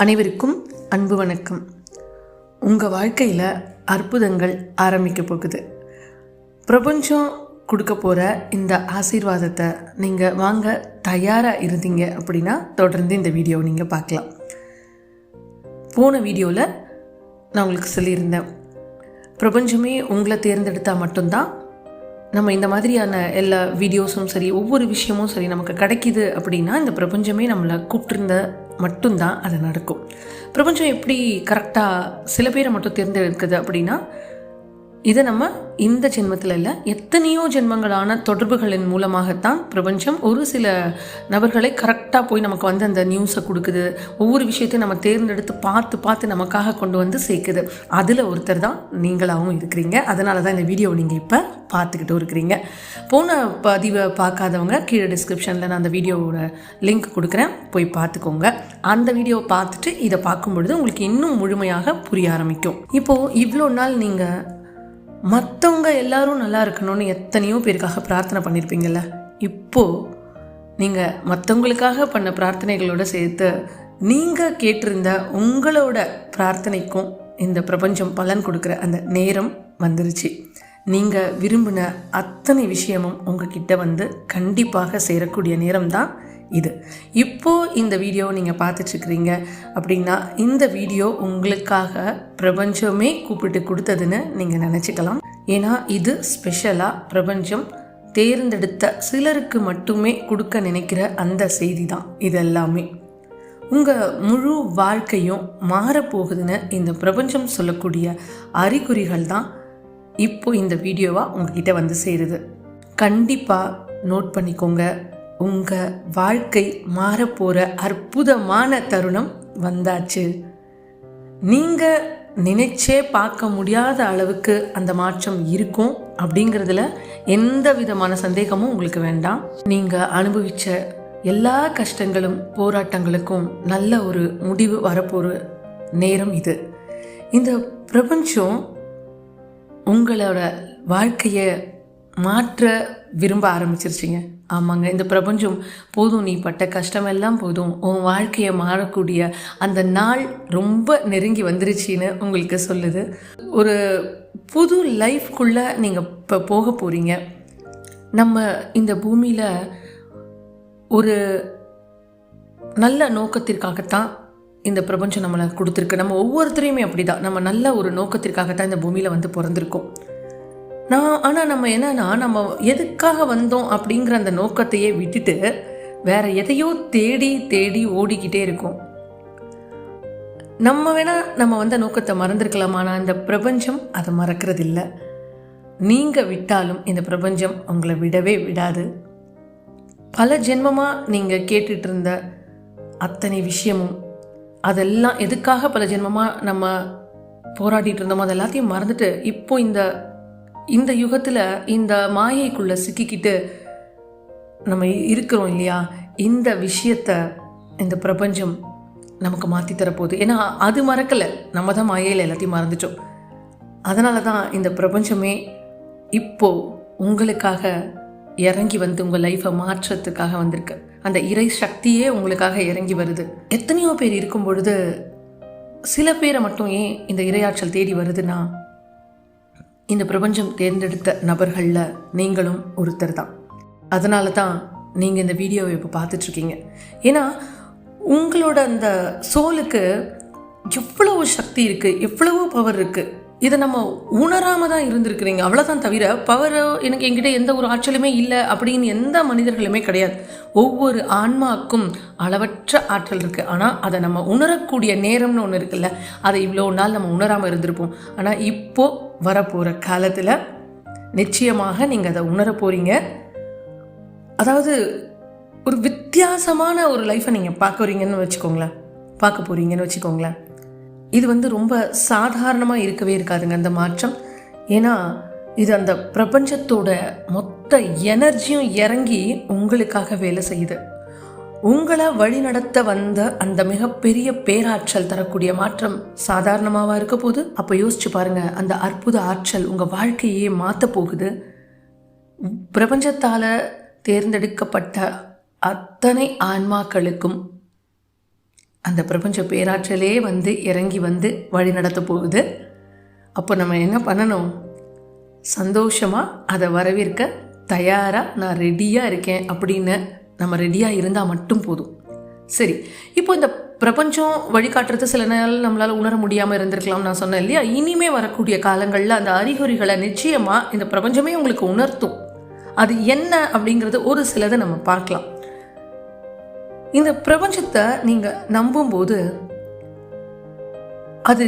அனைவருக்கும் அன்பு வணக்கம். உங்கள் வாழ்க்கையில் அற்புதங்கள் ஆரம்பிக்க போகுது. பிரபஞ்சம் கொடுக்க போகிற இந்த ஆசீர்வாதத்தை நீங்கள் வாங்க தயாராக இருந்தீங்க அப்படின்னா தொடர்ந்து இந்த வீடியோவை நீங்கள் பார்க்கலாம். போன வீடியோவில் நான் உங்களுக்கு சொல்லியிருந்தேன். பிரபஞ்சமே உங்களை தேர்ந்தெடுத்தால் மட்டும்தான் நம்ம இந்த மாதிரியான எல்லா வீடியோஸும் சரி ஒவ்வொரு விஷயமும் சரி நமக்கு கிடைக்கிது அப்படின்னா இந்த பிரபஞ்சமே நம்மளை கூப்பிட்டுருந்த மட்டும்தான் அது நடக்கும். பிரபஞ்சம் எப்படி கரெக்டாக சில பேரை மட்டும் தேர்ந்தெடுக்குது அப்படின்னா இதை நம்ம இந்த ஜென்மத்தில் இல்லை எத்தனையோ ஜென்மங்களான தொடர்புகளின் மூலமாகத்தான் பிரபஞ்சம் ஒரு சில நபர்களை கரெக்டாக போய் நமக்கு வந்து அந்த நியூஸை கொடுக்குது. ஒவ்வொரு விஷயத்தையும் நம்ம தேர்ந்தெடுத்து பார்த்து பார்த்து நமக்காக கொண்டு வந்து சேர்க்குது. அதில் ஒருத்தர் தான் நீங்களாகவும் இருக்கிறீங்க. அதனால தான் இந்த வீடியோவை நீங்கள் இப்போ பார்த்துக்கிட்டு இருக்கிறீங்க. போன பதிவை பார்க்காதவங்க கீழே டிஸ்கிரிப்ஷனில் நான் அந்த வீடியோவோட லிங்க் கொடுக்குறேன். போய் பார்த்துக்கோங்க. அந்த வீடியோவை பார்த்துட்டு இதை பார்க்கும் பொழுது உங்களுக்கு இன்னும் முழுமையாக புரிய ஆரம்பிக்கும். இப்போது இவ்வளோ நாள் நீங்கள் மற்றவங்க எல்லாரும் நல்லா இருக்கணும்னு எத்தனையோ பேருக்காக பிரார்த்தனை பண்ணியிருப்பீங்கள்ல இப்போது நீங்கள் மற்றவங்களுக்காக பண்ண பிரார்த்தனைகளோடு சேர்த்து நீங்கள் கேட்டிருந்த உங்களோட பிரார்த்தனைக்கும் இந்த பிரபஞ்சம் பலன் கொடுக்குற அந்த நேரம் வந்துருச்சு. நீங்கள் விரும்பின அத்தனை விஷயமும் உங்ககிட்ட வந்து கண்டிப்பாக சேரக்கூடிய நேரம் தான் இது. இப்போது இந்த வீடியோ நீங்கள் பார்த்துட்ருக்குறீங்க அப்படின்னா இந்த வீடியோ உங்களுக்காக பிரபஞ்சமே கூப்பிட்டு கொடுத்ததுன்னு நீங்கள் நினச்சிக்கலாம். ஏன்னா இது ஸ்பெஷலாக பிரபஞ்சம் தேர்ந்தெடுத்த சிலருக்கு மட்டுமே கொடுக்க நினைக்கிற அந்த செய்தி தான் இது எல்லாமே உங்கள் முழு வாழ்க்கையும் மாறப்போகுதுன்னு இந்த பிரபஞ்சம் சொல்லக்கூடிய அறிகுறிகள் தான் இப்போ இந்த வீடியோவாக உங்ககிட்ட வந்து சேருது. கண்டிப்பாக நோட் பண்ணிக்கோங்க. உங்கள் வாழ்க்கை மாறப்போகிற அற்புதமான தருணம் வந்தாச்சு. நீங்கள் நினைச்சே பார்க்க முடியாத அளவுக்கு அந்த மாற்றம் இருக்கும் அப்படிங்கிறதுல எந்த விதமான சந்தேகமும் உங்களுக்கு வேண்டாம். நீங்கள் அனுபவித்த எல்லா கஷ்டங்களும் போராட்டங்களுக்கும் நல்ல ஒரு முடிவு வரப்போகிற நேரம் இது. இந்த பிரபஞ்சம் உங்களோட வாழ்க்கையை மாற்ற விரும்ப ஆரம்பிச்சிருச்சிங்க. ஆமாங்க இந்த பிரபஞ்சம் போதும் நீ பட்ட கஷ்டமெல்லாம் போதும். உன் வாழ்க்கையை மாறக்கூடிய அந்த நாள் ரொம்ப நெருங்கி வந்துருச்சின்னு உங்களுக்கு சொல்லுது. ஒரு புது லைஃப்குள்ளே நீங்கள் இப்போ போக போகிறீங்க நம்ம இந்த பூமியில் ஒரு நல்ல நோக்கத்திற்காகத்தான் இந்த பிரபஞ்சம் நம்மளை கொடுத்துருக்கு. நம்ம ஒவ்வொருத்தரையுமே அப்படி தான் நம்ம நல்ல ஒரு நோக்கத்திற்காகத்தான் இந்த பூமியில் வந்து பிறந்திருக்கோம். நான் ஆனால் நம்ம என்னன்னா நம்ம எதுக்காக வந்தோம் அப்படிங்கிற அந்த நோக்கத்தையே விட்டுட்டு வேற எதையோ தேடி தேடி ஓடிக்கிட்டே இருக்கோம். நம்ம வேணா நம்ம வந்த நோக்கத்தை மறந்துருக்கலாம் ஆனால் இந்த பிரபஞ்சம் அதை மறக்கிறது இல்லை நீங்கள் விட்டாலும் இந்த பிரபஞ்சம் உங்களை விடவே விடாது. பல ஜென்மமாக நீங்கள் கேட்டுட்டு இருந்த அத்தனை விஷயமும் அதெல்லாம் எதுக்காக பல ஜென்மமாக நம்ம போராடிட்டு இருந்தோமோ அது எல்லாத்தையும் மறந்துட்டு இப்போ இந்த இந்த யுகத்தில் இந்த மாயைக்குள்ளே சிக்கிக்கிட்டு நம்ம இருக்கிறோம் இல்லையா? இந்த விஷயத்த இந்த பிரபஞ்சம் நமக்கு மாற்றி தரப்போகுது. ஏன்னா அது மறக்கலை. நம்ம தான் மாயையில் எல்லாத்தையும் மறந்துட்டோம். அதனால தான் இந்த பிரபஞ்சமே இப்போ உங்களுக்காக இறங்கி வந்து உங்கள் லைஃப்பை மாற்றத்துக்காக வந்திருக்கு. அந்த இறை சக்தியே உங்களுக்காக இறங்கி வருது. எத்தனையோ பேர் இருக்கும் பொழுது சில பேரை மட்டும் ஏன் இந்த இரையாற்றல் தேடி வருதுன்னா இந்த பிரபஞ்சம் தேர்ந்தெடுத்த நபர்களில் நீங்களும் ஒருத்தர் தான். அதனால தான் நீங்கள் இந்த வீடியோவை இப்போ பார்த்துட்ருக்கீங்க. ஏன்னா உங்களோட அந்த சோலுக்கு எவ்வளவு சக்தி இருக்குது எவ்வளவோ பவர் இருக்குது இதை நம்ம உணராமல் தான் இருந்திருக்கிறீங்க. அவ்வளோதான் தவிர பவர் எனக்கு என்கிட்ட எந்த ஒரு ஆற்றலுமே இல்லை அப்படின்னு எந்த மனிதர்களுமே கிடையாது. ஒவ்வொரு ஆன்மாக்கும் அளவற்ற ஆற்றல் இருக்குது ஆனால் அதை நம்ம உணரக்கூடிய நேரம்னு ஒன்று இருக்குல்ல அதை இவ்வளோ நாள் நம்ம உணராமல் இருந்திருப்போம். ஆனால் இப்போது வரப்போகிற காலத்தில் நிச்சயமாக நீங்கள் அதை உணர போகிறீங்க அதாவது ஒரு வித்தியாசமான ஒரு லைஃப்பை நீங்கள் பார்க்குறீங்கன்னு வச்சுக்கோங்களேன். பார்க்க போகிறீங்கன்னு வச்சுக்கோங்களேன். இது வந்து ரொம்ப சாதாரணமாக இருக்கவே இருக்காதுங்க அந்த மாற்றம். ஏன்னா இது அந்த பிரபஞ்சத்தோட மொத்த எனர்ஜியும் இறங்கி உங்களுக்காக வேலை செய்யுது. உங்களை வழிநடத்த வந்த அந்த மிகப்பெரிய பேராற்றல் தரக்கூடிய மாற்றம் சாதாரணமாவா இருக்க போது அப்போ யோசிச்சு பாருங்க அந்த அற்புத ஆற்றல் உங்கள் வாழ்க்கையே மாற்ற போகுது. பிரபஞ்சத்தால் தேர்ந்தெடுக்கப்பட்ட அத்தனை ஆன்மாக்களுக்கும் அந்த பிரபஞ்ச பேராற்றலே வந்து இறங்கி வந்து வழி நடத்த போகுது. அப்போ நம்ம என்ன பண்ணணும்? சந்தோஷமாக அதை வரவேற்க தயாராக நான் ரெடியாக இருக்கேன் அப்படின்னு நம்ம ரெடியாக இருந்தால் மட்டும் போதும். சரி இப்போ இந்த பிரபஞ்சம் வழிகாட்டுறது சில நேரம் நம்மளால் உணர முடியாமல் இருந்திருக்கலாம் நான் சொன்னேன் இல்லையா? இனிமே வரக்கூடிய காலங்களில் அந்த அறிகுறிகளை நிச்சயமாக இந்த பிரபஞ்சமே உங்களுக்கு உணர்த்தும். அது என்ன அப்படிங்கிறது ஒரு சிலதை நம்ம பார்க்கலாம். இந்த பிரபஞ்சத்தை நீங்கள் நம்பும்போது அது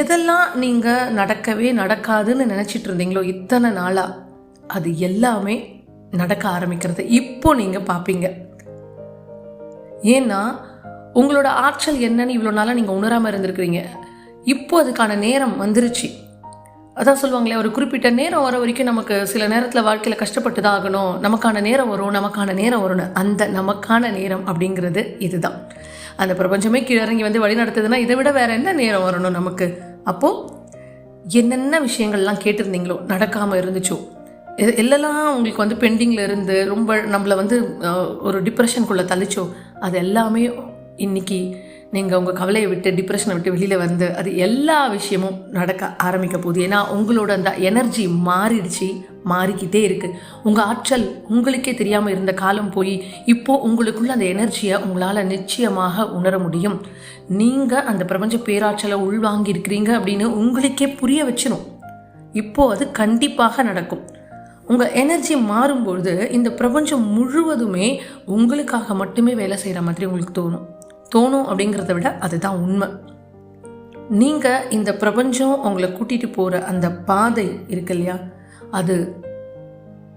எதெல்லாம் நீங்கள் நடக்கவே நடக்காதுன்னு நினச்சிட்டு இருந்தீங்களோ இத்தனை நாளாக அது எல்லாமே நடக்க ஆரம்பிக்கிறது. இப்போ நீங்கள் பார்ப்பீங்க ஏன்னா உங்களோட ஆற்றல் என்னன்னு இவ்வளோ நாளாக நீங்கள் உணராமல் இருந்திருக்கிறீங்க. இப்போ அதுக்கான நேரம் வந்துருச்சு. அதான் சொல்லுவாங்களே ஒரு குறிப்பிட்ட நேரம் வர வரைக்கும் நமக்கு சில நேரத்தில் வாழ்க்கையில் கஷ்டப்பட்டு தான் ஆகணும். நமக்கான நேரம் வரும் நமக்கான நேரம் வரும்னு. அந்த நமக்கான நேரம் அப்படிங்கிறது இதுதான். அந்த பிரபஞ்சமே கீழறங்கி வந்து வழி நடத்துதுன்னா இதை விட வேற என்ன நேரம் வரணும் நமக்கு? அப்போது என்னென்ன விஷயங்கள்லாம் கேட்டிருந்தீங்களோ நடக்காமல் இருந்துச்சோ எ- உங்களுக்கு வந்து பெண்டிங்கில் இருந்து ரொம்ப நம்மளை வந்து ஒரு டிப்ரெஷனுக்குள்ளே தள்ளிச்சோ அது எல்லாமே இன்னைக்கு நீங்கள் உங்கள் கவலையை விட்டு டிப்ரெஷனை விட்டு வெளியில் வந்து அது எல்லா விஷயமும் நடக்க ஆரம்பிக்க போகுது. ஏன்னா உங்களோட அந்த எனர்ஜி மாறிடுச்சு மாறிக்கிட்டே இருக்குது உங்கள் ஆற்றல் உங்களுக்கே தெரியாமல் இருந்த காலம் போய் இப்போது உங்களுக்குள்ள அந்த எனர்ஜியை உங்களால் நிச்சயமாக உணர முடியும். நீங்கள் அந்த பிரபஞ்ச பேராற்றலை உள்வாங்கியிருக்கிறீங்க அப்படின்னு உங்களுக்கே புரிய வச்சிடும் இப்போ அது கண்டிப்பாக நடக்கும். உங்கள் எனர்ஜி மாறும்பொழுது இந்த பிரபஞ்சம் முழுவதுமே உங்களுக்காக மட்டுமே வேலை செய்கிற மாதிரி உங்களுக்கு தோணும். தோணும் அப்படிங்கிறத விட அதுதான் உண்மை. நீங்கள் இந்த பிரபஞ்சம் உங்களை கூட்டிகிட்டு போகிற அந்த பாதை இருக்கு இல்லையா? அது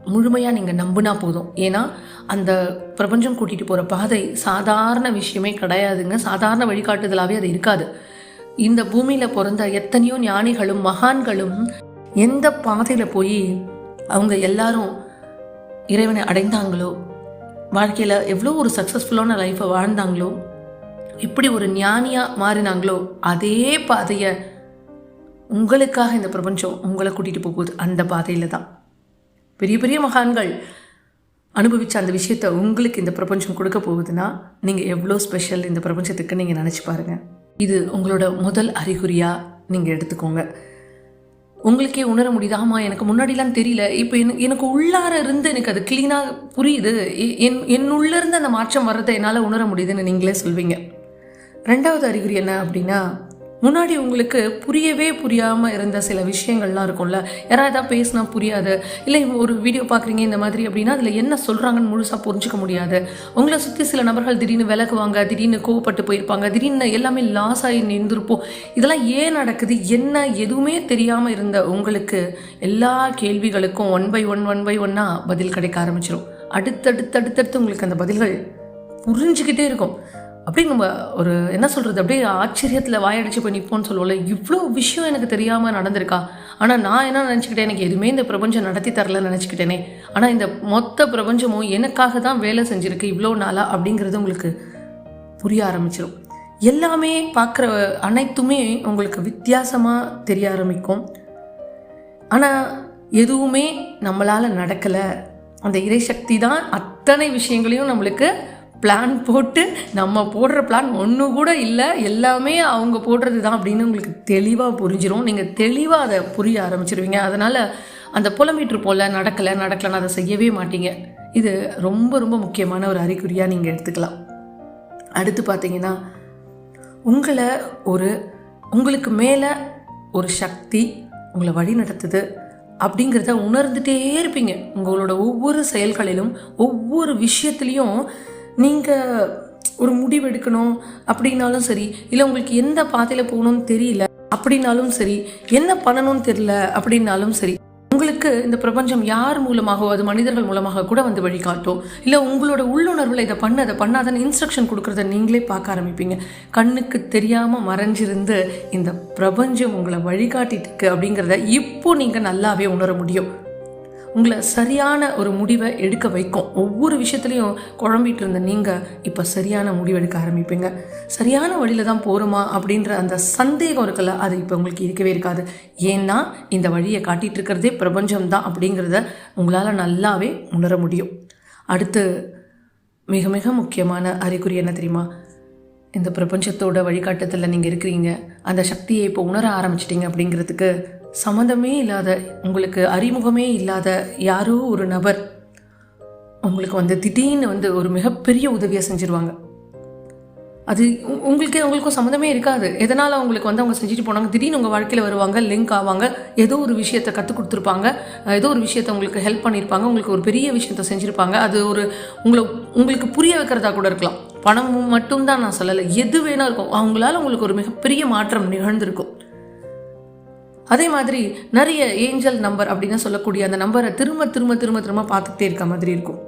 முழுமையாக நீங்கள் நம்பினா போதும். ஏன்னா அந்த பிரபஞ்சம் கூட்டிகிட்டு போகிற பாதை சாதாரண விஷயமே கிடையாதுங்க. சாதாரண வழிகாட்டுதலாகவே அது இருக்காது. இந்த பூமியில் பிறந்த எத்தனையோ ஞானிகளும் மகான்களும் எந்த பாதையில் போய் அவங்க எல்லாரும் இறைவனை அடைந்தாங்களோ வாழ்க்கையில் எவ்வளோ ஒரு சக்ஸஸ்ஃபுல்லான லைஃப்பை வாழ்ந்தாங்களோ எப்படி ஒரு ஞானியாக மாறினாங்களோ அதே பாதையை உங்களுக்காக இந்த பிரபஞ்சம் உங்களை கூட்டிகிட்டு போகுது. அந்த பாதையில் தான். பெரிய பெரிய மகான்கள் அனுபவிச்ச அந்த விஷயத்தை உங்களுக்கு இந்த பிரபஞ்சம் கொடுக்க போகுதுன்னா நீங்கள் எவ்வளோ ஸ்பெஷல் இந்த பிரபஞ்சத்துக்கு நீங்கள் நினச்சி பாருங்கள் இது உங்களோட முதல் அறிகுறியாக நீங்கள் எடுத்துக்கோங்க. உங்களுக்கே உணர முடியுது? ஆமாம் எனக்கு முன்னாடிலாம் தெரியல. இப்போ எனக்கு எனக்கு உள்ளார இருந்து எனக்கு அது க்ளீனாக புரியுது. என் என்னுள்ளேருந்து இருந்து அந்த மாற்றம் வர்றதை என்னால் உணர முடியுதுன்னு நீங்களே சொல்வீங்க. ரெண்டாவது அறிகுறி என்ன அப்படின்னா முன்னாடி உங்களுக்கு புரியவே புரியாமல் இருந்த சில விஷயங்கள்லாம் இருக்கும்ல? யாராவது ஏதாவது பேசினா புரியாது. இல்லை ஒரு வீடியோ பார்க்குறீங்க இந்த மாதிரி அப்படின்னா அதில் என்ன சொல்கிறாங்கன்னு முழுசாக புரிஞ்சிக்க முடியாது. உங்களை சுற்றி சில நபர்கள் திடீர்னு விலகுவாங்க திடீர்னு கோவப்பட்டு போயிருப்பாங்க திடீர்னு எல்லாமே லாஸ் ஆகி நின்றுருப்போம். இதெல்லாம் ஏன் நடக்குது? என்ன எதுவுமே தெரியாமல் இருந்த உங்களுக்கு எல்லா கேள்விகளுக்கும் one by one one by ஒன்னாக பதில் கிடைக்க ஆரம்பிச்சிடும் அடுத்தடுத்து அடுத்தடுத்து உங்களுக்கு அந்த பதில்கள் புரிஞ்சுக்கிட்டே இருக்கும். அப்படியே நம்ம ஒரு என்ன சொல்கிறது அப்படியே ஆச்சரியத்தில் வாயடிச்சு போய் நிற்போம்னு சொல்லுவோம்ல. இவ்வளோ விஷயம் எனக்கு தெரியாமல் நடந்திருக்கா? ஆனால் நான் என்ன நினச்சிக்கிட்டேன்? எனக்கு எதுவுமே இந்த பிரபஞ்சம் நடத்தி தரலன்னு நினச்சிக்கிட்டேனே. ஆனால் இந்த மொத்த பிரபஞ்சமும் எனக்காக தான் வேலை செஞ்சுருக்கு இவ்வளோ நாளாக அப்படிங்கிறது உங்களுக்கு புரிய ஆரம்பிச்சிடும் எல்லாமே பார்க்குற அனைத்துமே உங்களுக்கு வித்தியாசமாக தெரிய ஆரம்பிக்கும். ஆனால் எதுவுமே நம்மளால் நடக்கலை. அந்த இறைசக்தி தான் அத்தனை விஷயங்களையும் நம்மளுக்கு பிளான் போட்டு நம்ம போடுற பிளான் ஒன்று கூட இல்லை எல்லாமே அவங்க போடுறது தான் அப்படின்னு உங்களுக்கு தெளிவாக புரிஞ்சிடும் நீங்கள் தெளிவாக அதை புரிய ஆரம்பிச்சிருவீங்க. அதனால் அந்த புலமீட்ரு போல் நடக்கலை நடக்கலைன்னு அதை செய்யவே மாட்டீங்க. இது ரொம்ப ரொம்ப முக்கியமான ஒரு அறிகுறியாக நீங்கள் எடுத்துக்கலாம். அடுத்து பார்த்தீங்கன்னா உங்களை ஒரு உங்களுக்கு மேலே ஒரு சக்தி உங்களை வழி நடத்துது அப்படிங்கிறத உணர்ந்துட்டே இருப்பீங்க. உங்களோட ஒவ்வொரு செயல்களிலும் ஒவ்வொரு விஷயத்துலையும் நீங்கள் ஒரு முடிவெடுக்கணும் அப்படின்னாலும் சரி இல்லை உங்களுக்கு எந்த பாதையில் போகணும்னு தெரியல அப்படின்னாலும் சரி என்ன பண்ணணும்னு தெரியல அப்படின்னாலும் சரி உங்களுக்கு இந்த பிரபஞ்சம் யார் மூலமாகவோ அது மனிதர்கள் மூலமாக கூட வந்து வழிகாட்டும். இல்லை உங்களோட உள்ளுணர்வில் இதை பண்ண அதை பண்ணாதன்னு இன்ஸ்ட்ரக்ஷன் கொடுக்குறத நீங்களே பார்க்க ஆரம்பிப்பீங்க. கண்ணுக்கு தெரியாமல் மறைஞ்சிருந்து இந்த பிரபஞ்சம் உங்களை வழிகாட்டிட்டு இருக்கு அப்படிங்கிறத இப்போ நீங்கள் நல்லாவே உணர முடியும். உங்களை சரியான ஒரு முடிவை எடுக்க வைக்கும். ஒவ்வொரு விஷயத்துலையும் குழம்பிட்டு இருந்த நீங்கள் இப்போ சரியான முடிவு எடுக்க ஆரம்பிப்பீங்க. சரியான வழியில் தான் போகிறோமா அப்படின்ற அந்த சந்தேகம் இருக்குல்ல அது இப்போ உங்களுக்கு இருக்கவே இருக்காது. ஏன்னா இந்த வழியை காட்டிகிட்டு இருக்கிறதே பிரபஞ்சம் தான் அப்படிங்கிறத உங்களால் நல்லாவே உணர முடியும். அடுத்து மிக மிக முக்கியமான அறிகுறி என்ன தெரியுமா? இந்த பிரபஞ்சத்தோட வழிகாட்டத்தில் நீங்கள் இருக்கிறீங்க. அந்த சக்தியை இப்போ உணர ஆரம்பிச்சிட்டிங்க அப்படிங்கிறதுக்கு சம்மந்தமே இல்லாத உங்களுக்கு அறிமுகமே இல்லாத யாரோ ஒரு நபர் உங்களுக்கு வந்து திடீர்னு வந்து ஒரு மிகப்பெரிய உதவியை செஞ்சுருவாங்க. அது உங்களுக்கு உங்களுக்கும் சம்மந்தமே இருக்காது. எதனால் அவங்களுக்கு வந்து அவங்க செஞ்சுட்டு போனாங்க? திடீர்னு உங்கள் வாழ்க்கையில் வருவாங்க லிங்க் ஆவாங்க ஏதோ ஒரு விஷயத்தை கற்றுக் கொடுத்துருப்பாங்க ஏதோ ஒரு விஷயத்தை உங்களுக்கு ஹெல்ப் பண்ணியிருப்பாங்க உங்களுக்கு ஒரு பெரிய விஷயத்த செஞ்சுருப்பாங்க. அது ஒரு உங்களை உங்களுக்கு புரிய வைக்கிறதா கூட இருக்கலாம். பணம் மட்டும்தான் நான் சொல்லலை. எது வேணால் இருக்கும். அவங்களால உங்களுக்கு ஒரு மிகப்பெரிய மாற்றம் நிகழ்ந்திருக்கும். அதே மாதிரி நிறைய ஏஞ்சல் நம்பர் அப்படின்னு சொல்லக்கூடிய அந்த நம்பரை திரும்ப திரும்ப திரும்ப திரும்ப பார்த்துக்கிட்டே இருக்க மாதிரி இருக்கும்.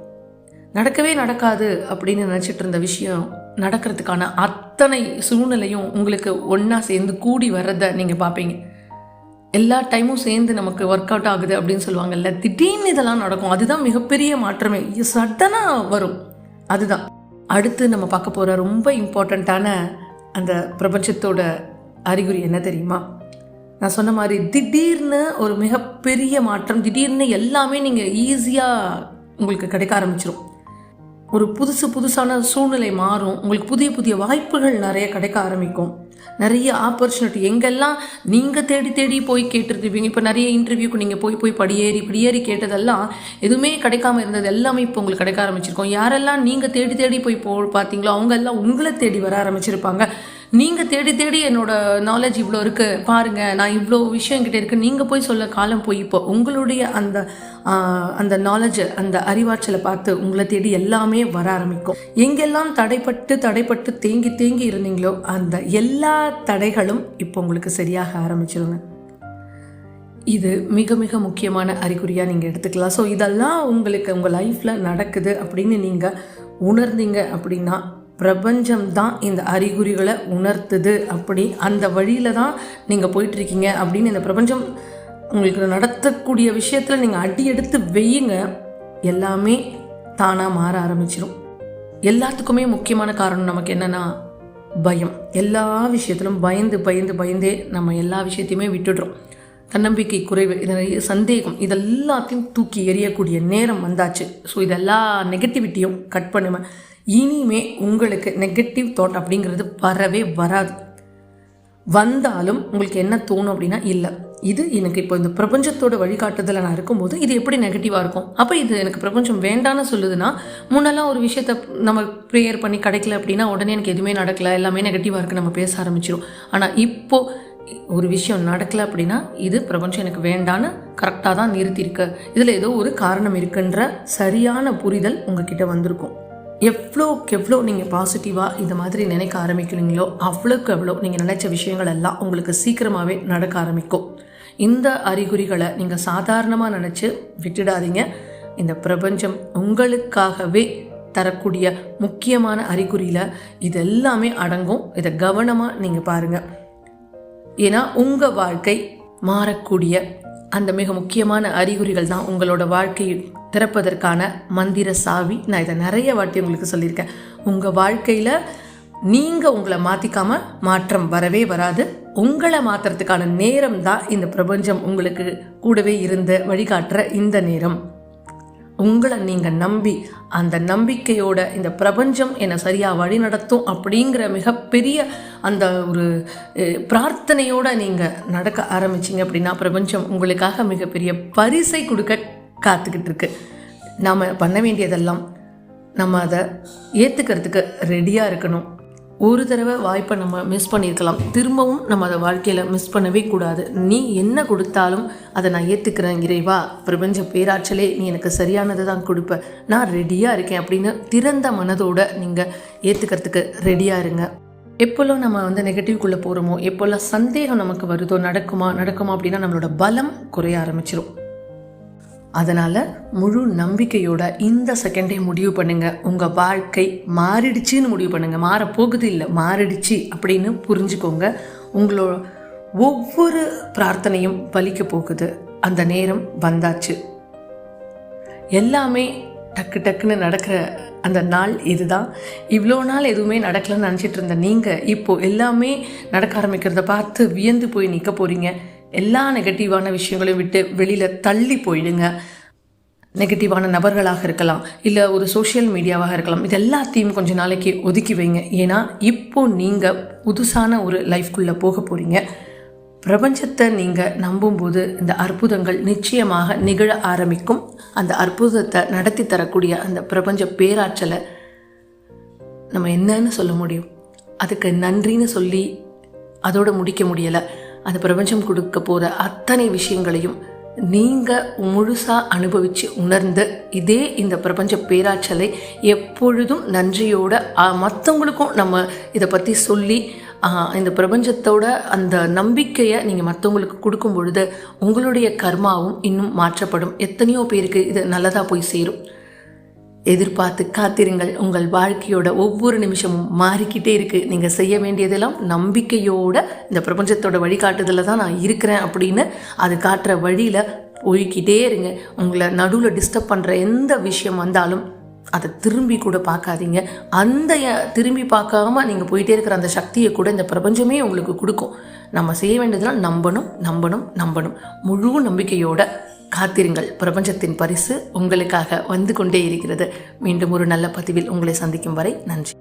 நடக்கவே நடக்காது அப்படின்னு நினச்சிட்டு இருந்த விஷயம் நடக்கிறதுக்கான அத்தனை சூழ்நிலையும் உங்களுக்கு ஒன்றா சேர்ந்து கூடி வர்றதை நீங்கள் பார்ப்பீங்க. எல்லா டைமும் சேர்ந்து நமக்கு ஒர்க் அவுட் ஆகுது அப்படின்னு சொல்லுவாங்கல்ல திடீர்னு இதெல்லாம் நடக்கும். அதுதான் மிகப்பெரிய மாற்றமே. சடனாக வரும். அதுதான். அடுத்து நம்ம பார்க்க போகிற ரொம்ப இம்பார்ட்டண்ட்டான அந்த பிரபஞ்சத்தோட அறிகுறி என்ன தெரியுமா? நான் சொன்ன மாதிரி திடீர்னு ஒரு மிகப்பெரிய மாற்றம் திடீர்னு எல்லாமே நீங்கள் ஈஸியாக உங்களுக்கு கிடைக்க ஆரம்பிச்சிடும் ஒரு புதுசு புதுசான சூழ்நிலை மாறும். உங்களுக்கு புதிய புதிய வாய்ப்புகள் நிறைய கிடைக்க ஆரம்பிக்கும். நிறைய ஆப்பர்ச்சுனிட்டி எங்கெல்லாம் நீங்கள் தேடி தேடி போய் கேட்டுருப்பீங்க இப்போ நிறைய இன்டர்வியூக்கு நீங்கள் போய் போய் படியேறி படியேறி கேட்டதெல்லாம் எதுவுமே கிடைக்காம இருந்தது. எல்லாமே இப்போ உங்களுக்கு கிடைக்க ஆரம்பிச்சிருக்கோம். யாரெல்லாம் நீங்கள் தேடி தேடி போய் போ பார்த்தீங்களோ அவங்க எல்லாம் உங்களை தேடி வர ஆரம்பிச்சிருப்பாங்க. நீங்கள் தேடி தேடி என்னோட நாலேஜ் இவ்வளோ இருக்குது பாருங்கள் நான் இவ்வளோ விஷயம் என்கிட்ட இருக்குது நீங்கள் போய் சொல்ல காலம் போய். இப்போ உங்களுடைய அந்த அந்த நாலேஜை அந்த அறிவாற்றலை பார்த்து உங்களை தேடி எல்லாமே வர ஆரம்பிக்கும். எங்கெல்லாம் தடைப்பட்டு தடைப்பட்டு தேங்கி தேங்கி இருந்தீங்களோ அந்த எல்லா தடைகளும் இப்போ உங்களுக்கு சரியாக ஆரம்பிச்சிருங்க. இது மிக மிக முக்கியமான அறிகுறியாக நீங்கள் எடுத்துக்கலாம். ஸோ இதெல்லாம் உங்களுக்கு உங்கள் லைஃப்பில் நடக்குது அப்படின்னு நீங்கள் உணர்ந்தீங்க அப்படின்னா பிரபஞ்சம் தான் இந்த அறிகுறிகளை உணர்த்துது அப்படி அந்த வழியில் தான் நீங்கள் போயிட்டுருக்கீங்க அப்படின்னு இந்த பிரபஞ்சம் உங்களுக்கு நடத்தக்கூடிய விஷயத்தில் நீங்கள் அடி எடுத்து வெய்யுங்க எல்லாமே தானாக மாற ஆரம்பிச்சிடும் எல்லாத்துக்குமே முக்கியமான காரணம் நமக்கு என்னென்னா பயம். எல்லா விஷயத்திலும் பயந்து பயந்து பயந்தே நம்ம எல்லா விஷயத்தையுமே விட்டுடுறோம். தன்னம்பிக்கை குறைவு நிறைய சந்தேகம் இதெல்லாத்தையும் தூக்கி எறியக்கூடிய நேரம் வந்தாச்சு. ஸோ இதெல்லா நெகட்டிவிட்டியும் கட் பண்ணுவேன் இனிமே உங்களுக்கு நெகட்டிவ் தாட் அப்படிங்கிறது வரவே வராது. வந்தாலும் உங்களுக்கு என்ன தோணும் அப்படின்னா இல்லை. இது எனக்கு இப்போ இந்த பிரபஞ்சத்தோட வழிகாட்டுதலில் நான் இருக்கும்போது இது எப்படி நெகட்டிவாக இருக்கும்? அப்போ இது எனக்கு பிரபஞ்சம் வேண்டான்னு சொல்லுதுன்னா முன்னெல்லாம் ஒரு விஷயத்த நம்ம ப்ரேயர் பண்ணி கிடைக்கல அப்படின்னா உடனே எனக்கு எதுவுமே நடக்கல எல்லாமே நெகட்டிவாக இருக்குது நம்ம பேச ஆரம்பிச்சிடும் ஆனால் இப்போது ஒரு விஷயம் நடக்கல அப்படின்னா இது பிரபஞ்சம் எனக்கு வேண்டான்னு கரெக்டாக தான் நிறுத்தியிருக்கு. இதில் ஏதோ ஒரு காரணம் இருக்குன்ற சரியான புரிதல் உங்ககிட்ட வந்திருக்கும். எவ்வளோக்கு எவ்வளோ நீங்கள் பாசிட்டிவாக இந்த மாதிரி நினைக்க ஆரம்பிக்கிறீங்களோ அவ்வளோக்கு எவ்வளோ நீங்கள் நினச்ச விஷயங்கள் எல்லாம் உங்களுக்கு சீக்கிரமாகவே நடக்க ஆரம்பிக்கும். இந்த அறிகுறிகளை நீங்கள் சாதாரணமாக நினச்சி விட்டுடாதீங்க. இந்த பிரபஞ்சம் உங்களுக்காகவே தரக்கூடிய முக்கியமான அறிகுறியில் இது எல்லாமே அடங்கும். இதை கவனமாக நீங்கள் பாருங்கள் ஏன்னா உங்கள் வாழ்க்கை மாறக்கூடிய அந்த மிக முக்கியமான அறிகுறிகள் தான் உங்களோட வாழ்க்கையை திறப்பதற்கான மந்திர சாவி. நான் இதை நிறைய வாட்டி உங்களுக்கு சொல்லியிருக்கேன். உங்கள் வாழ்க்கையில் நீங்கள் உங்களை மாற்றிக்காம மாற்றம் வரவே வராது. உங்களை மாற்றுறதுக்கான நேரம் தான் இந்த பிரபஞ்சம் உங்களுக்கு கூடவே இருந்து வழிகாட்டுற இந்த நேரம். உங்களை நீங்கள் நம்பி அந்த நம்பிக்கையோட இந்த பிரபஞ்சம் என்னை சரியாக வழி நடத்தும் அப்படிங்கிற மிகப்பெரிய அந்த ஒரு பிரார்த்தனையோடு பிரார்த்தனையோட நீங்கள் நடக்க ஆரம்பிச்சிங்க அப்படின்னா பிரபஞ்சம் உங்களுக்காக மிகப்பெரிய பரிசை கொடுக்க காத்துக்கிட்டு இருக்கு நாம் பண்ண வேண்டியதெல்லாம் நம்ம அதை ஏற்றுக்கிறதுக்கு ரெடியாக இருக்கணும். ஒரு தடவை வாய்ப்பை நம்ம மிஸ் பண்ணியிருக்கலாம். திரும்பவும் நம்ம அதை வாழ்க்கையில் மிஸ் பண்ணவே கூடாது. நீ என்ன கொடுத்தாலும் அதை நான் ஏற்றுக்கிறேன் இறைவா. பிரபஞ்ச பேராற்றலே நீ எனக்கு சரியானதை தான் கொடுப்ப. நான் ரெடியாக இருக்கேன் அப்படின்னு திறந்த மனதோடு நீங்கள் ஏற்றுக்கிறதுக்கு ரெடியாக இருங்க. எப்போல்லாம் நம்ம வந்து நெகட்டிவ்குள்ளே போகிறோமோ எப்போல்லாம் சந்தேகம் நமக்கு வருதோ நடக்குமா நடக்குமா அப்படின்னா நம்மளோட பலம் குறைய ஆரம்பிச்சிடும் அதனால் முழு நம்பிக்கையோட இந்த செகண்டே முடிவு பண்ணுங்க. உங்கள் வாழ்க்கை மாறிடுச்சின்னு முடிவு பண்ணுங்க. மாறப்போகுது இல்லை மாறிடுச்சு அப்படின்னு புரிஞ்சுக்கோங்க. உங்களோட ஒவ்வொரு பிரார்த்தனையும் பலிக்க போகுது. அந்த நேரம் வந்தாச்சு. எல்லாமே டக்கு டக்குன்னு நடக்கிற அந்த நாள் இதுதான். இவ்வளோ நாள் எதுவுமே நடக்கலைன்னு நினச்சிட்டு இருந்த நீங்கள் இப்போது எல்லாமே நடக்க ஆரம்பிக்கிறத பார்த்து வியந்து போய் நிற்க போகிறீங்க எல்லா நெகட்டிவான விஷயங்களையும் விட்டு வெளியில் தள்ளி போயிடுங்க. நெகட்டிவான நபர்களாக இருக்கலாம் இல்லை ஒரு சோஷியல் மீடியாவாக இருக்கலாம் இது எல்லாத்தையும் கொஞ்ச நாளைக்கு ஒதுக்கி வைங்க. ஏன்னா இப்போ நீங்கள் புதுசான ஒரு லைஃப்குள்ளே போக போகிறீங்க பிரபஞ்சத்தை நீங்கள் நம்பும்போது இந்த அற்புதங்கள் நிச்சயமாக நிகழ ஆரம்பிக்கும். அந்த அற்புதத்தை நடத்தி தரக்கூடிய அந்த பிரபஞ்ச பேராற்றலை நம்ம என்னன்னு சொல்ல முடியும்? அதுக்கு நன்றின்னு சொல்லி அதோடு முடிக்க முடியலை. அந்த பிரபஞ்சம் கொடுக்க போகிற அத்தனை விஷயங்களையும் நீங்கள் முழுசாக அனுபவித்து உணர்ந்து இதே இந்த பிரபஞ்ச பேராற்றலை எப்பொழுதும் நன்றியோட மற்றவங்களுக்கும் நம்ம இதை பற்றி சொல்லி இந்த பிரபஞ்சத்தோட அந்த நம்பிக்கையை நீங்கள் மற்றவங்களுக்கு கொடுக்கும் பொழுது உங்களுடைய கர்மாவும் இன்னும் மாற்றப்படும். எத்தனையோ பேருக்கு இது நல்லதாக போய் சேரும். எதிர்பார்த்து காத்திருங்கள். உங்கள் வாழ்க்கையோட ஒவ்வொரு நிமிஷமும் மாறிக்கிட்டே இருக்குது நீங்கள் செய்ய வேண்டியதெல்லாம் நம்பிக்கையோட இந்த பிரபஞ்சத்தோட வழிகாட்டுதலில் தான் நான் இருக்கிறேன் அப்படின்னு அது காட்டுற வழியில் ஒழுக்கிட்டே இருங்க. உங்களை நடுவில் டிஸ்டர்ப் பண்ணுற எந்த விஷயம் வந்தாலும் அதை திரும்பி கூட பார்க்காதீங்க. அந்த திரும்பி பார்க்காம நீங்கள் போயிட்டே இருக்கிற அந்த சக்தியை கூட இந்த பிரபஞ்சமே உங்களுக்கு கொடுக்கும். நம்ம செய்ய வேண்டியதெல்லாம் நம்பணும் நம்பணும் நம்பணும். முழு நம்பிக்கையோட காத்திருங்கள். பிரபஞ்சத்தின் பரிசு உங்களுக்காக வந்து கொண்டே இருக்கிறது. மீண்டும் ஒரு நல்ல பதிவில் உங்களை சந்திக்கும் வரை நன்றி.